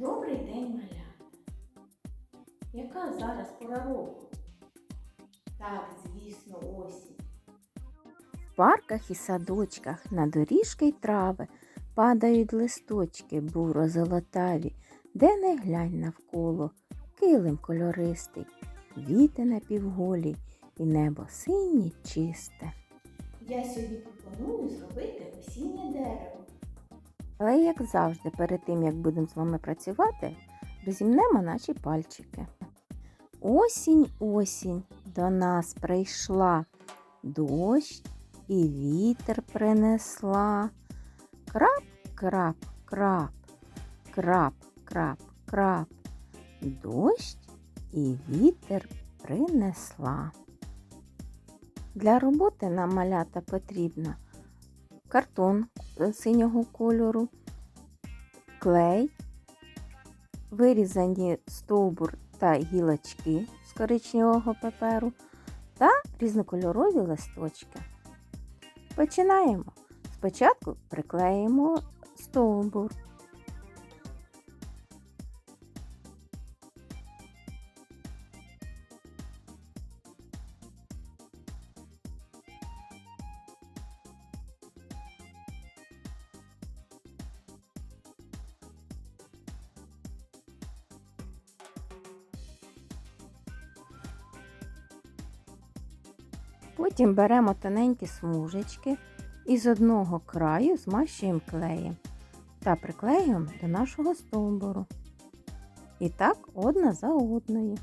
Добрий день, малята. Яка зараз пора року? Так, звісно, осінь. В парках і садочках на доріжки й трави падають листочки буро-золотаві, де не глянь навколо, килим кольористий, віти напівголі і небо синє чисте. Я сьогодні пропоную зробити осіннє дерево. Але, як завжди, перед тим як будемо з вами працювати, розімнемо наші пальчики. Осінь, осінь до нас прийшла, дощ і вітер принесла. Крап, крап, крап, крап, крап, крап. Дощ і вітер принесла. Для роботи нам малята потрібно картон е, синього кольору, клей, вирізані стовбур та гілочки з коричневого паперу та різнокольорові листочки. Починаємо. Спочатку приклеїмо стовбур. Потім беремо тоненькі смужечки і з одного краю змащуємо клеєм та приклеюємо до нашого стовбуру. І так одна за одною.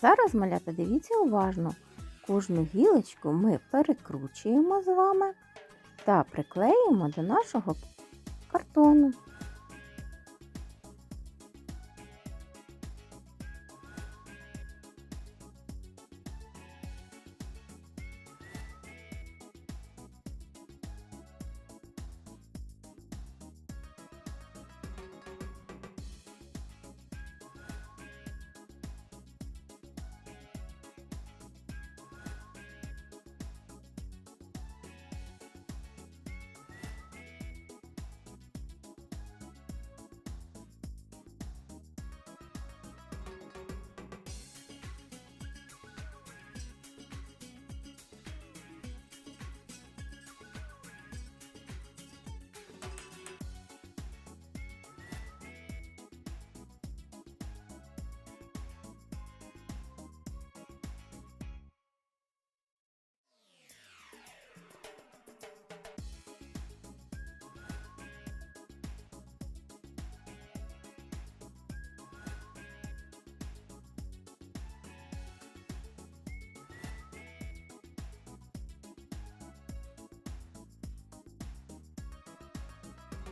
Зараз, малята, дивіться уважно. Кожну гілочку ми перекручуємо з вами та приклеїмо до нашого картону.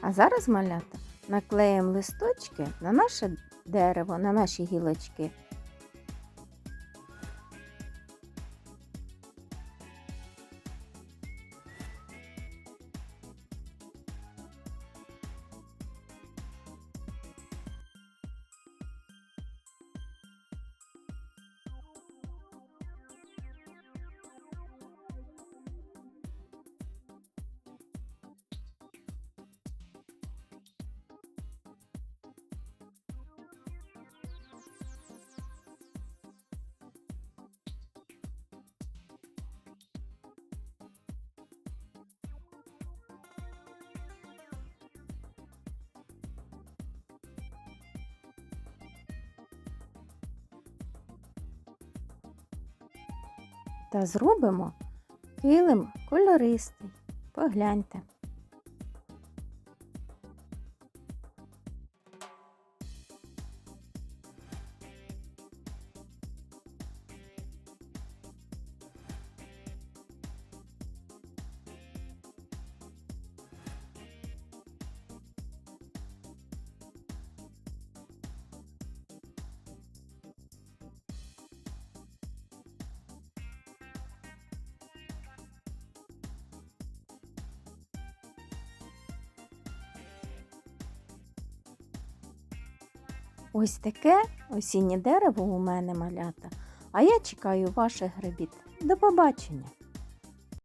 А зараз, малята, наклеїмо листочки на наше дерево, на наші гілочки. Та зробимо килим кольористий. Погляньте. Ось таке осіннє дерево у мене малята. А я чекаю ваших робіт. До побачення!